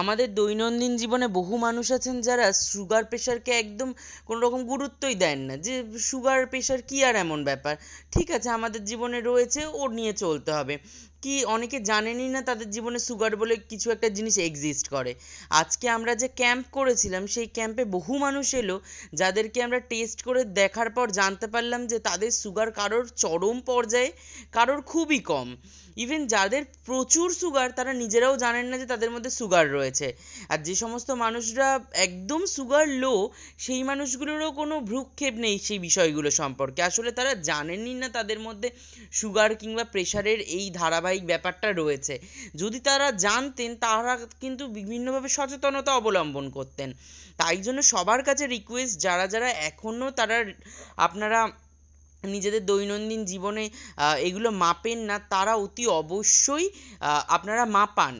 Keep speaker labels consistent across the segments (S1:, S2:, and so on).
S1: আমাদের দৈনন্দিন জীবনে বহু মানুষ আছেন যারা সুগার প্রেশারকে একদম কোনো রকম গুরুত্বই দেন না, যে সুগার প্রেশার কী আর এমন ব্যাপার? ঠিক আছে, আমাদের জীবনে রয়েছে, ও নিয়ে চলতে হবে। কি অনেকে জানেনই না তাদের জীবনে সুগার বলে কিছু একটা জিনিস এক্সিস্ট করে। আজকে আমরা যে ক্যাম্প করেছিলাম, সেই ক্যাম্পে বহু মানুষ এলো, যাদেরকে আমরা টেস্ট করে দেখার পর জানতে পারলাম যে তাদের সুগার কারোর চরম পর্যায়ে, কারোর খুবই কম। ইভেন যাদের প্রচুর সুগার তারা নিজেরাও জানেন না যে তাদের মধ্যে সুগার রয়েছে। আর যে সমস্ত মানুষরা একদম সুগার লো সেই মানুষগুলোরও কোনো ভ্রুক্ষেপ নেই সেই বিষয়গুলো সম্পর্কে। আসলে তারা জানেনই না তাদের মধ্যে সুগার কিংবা প্রেশারের এই ধারাবাহিক ব্যাপারটা রয়েছে। যদি তারা জানতেন, তারা কিন্তু বিভিন্নভাবে সচেতনতা অবলম্বন করতেন। তাই জন্য সবার কাছে রিকোয়েস্ট যারা যারা এখনও তারা আপনারা নিজেদের দৈনন্দিন জীবনে এগুলো মাপেন না তারা অতি অবশ্যই আপনারা মাপান।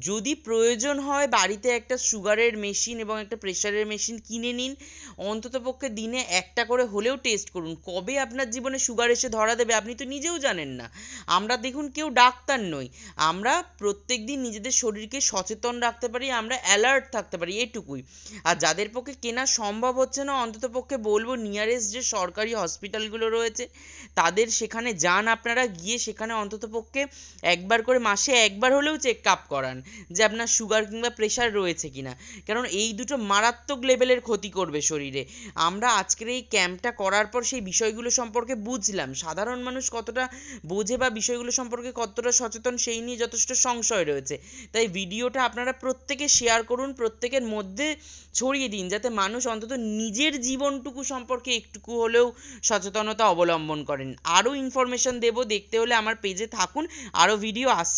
S1: যদি প্রয়োজন হয় বাড়িতে একটা সুগারের মেশিন এবং একটা প্রেশারের মেশিন কিনে নিন। অন্ততপক্ষে দিনে একটা করে হলেও টেস্ট করুন। কবে আপনার জীবনে সুগার এসে ধরা দেবে আপনি তো নিজেও জানেন না। আমরা দেখুন কেউ ডাক্তার নই। আমরা প্রত্যেক দিন নিজেদের শরীরকে সচেতন রাখতে পারি, আমরা অ্যালার্ট থাকতে পারি এটুকুই। আর যাদের পক্ষে কেনা সম্ভব হচ্ছে না অন্ততপক্ষে বলব নিয়ারেস্ট যে সরকারি হসপিটালগুলো রয়েছে, তাদের সেখানে যান আপনারা, গিয়ে সেখানে অন্ততপক্ষে একবার করে মাসে একবার হলেও চেক আপ করান। যে আপনার সুগার কিংবা প্রেশার রয়েছে কিনা। কারণ এই দুটো মারাত্মক লেভেলের ক্ষতি করবে শরীরে। আমরা আজকের এই ক্যাম্পটা করার পর সেই বিষয়গুলো সম্পর্কে বুঝলাম। সাধারণ মানুষ কতটা বোঝে বা বিষয়গুলো সম্পর্কে কতটা সচেতন সেই নিয়ে যথেষ্ট সংশয় রয়েছে। তাই ভিডিওটা আপনারা প্রত্যেকে শেয়ার করুন, প্রত্যেকের মধ্যে ছড়িয়ে দিন, যাতে মানুষ অন্তত নিজের জীবনটুকু সম্পর্কে একটুকু হলেও সচেতনতা অবলম্বন করেন। আরও ইনফরমেশন দেবো, দেখতে হলে আমার পেজে থাকুন। আরও ভিডিও আসছে।